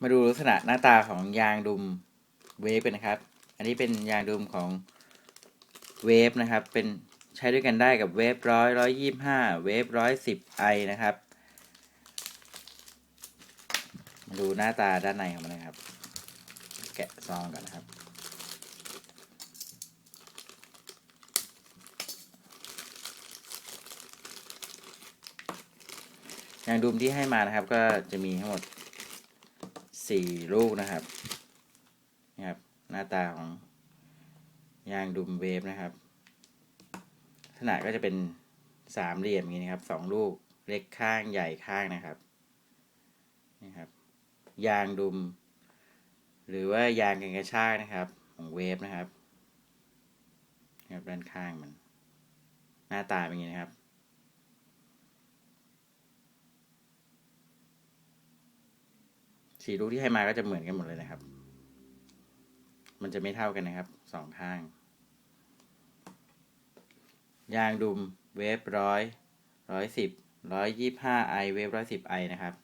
มาดูลักษณะหน้าตาของยางดุมเวฟกันนะครับ อันนี้เป็นยางดุมของเวฟนะครับ เป็นใช้ด้วยกันได้กับเวฟร้อยร้อยยี่ห้าเวฟร้อยสิบไอนะครับ มาดูหน้าตาด้านในของมันนะครับ แกะซองก่อนนะครับ ยางดุมที่ให้มานะครับ ก็จะมีทั้งหมด สี่ลูกนะครับนี่ครับ หน้าตาของยางดุมเวฟนะครับลักษณะก็จะเป็นสามเหลี่ยมอย่างนี้นะครับสองลูกเล็กข้างใหญ่ข้างนะครับนี่ครับ ยางดุม หรือว่ายางกันกระชากนะครับ ของเวฟนะครับนะครับด้านข้างมัน หน้าตาเป็นอย่างนี้นะครับ สีลูกที่ให้มาก็จะเหมือนกันหมดเลยนะครับ มันจะไม่เท่ากันนะครับสองข้าง ยางดุมเวฟร้อยร้อยสิบร้อยยี่ห้าไอเวฟร้อยสิบไอนะครับ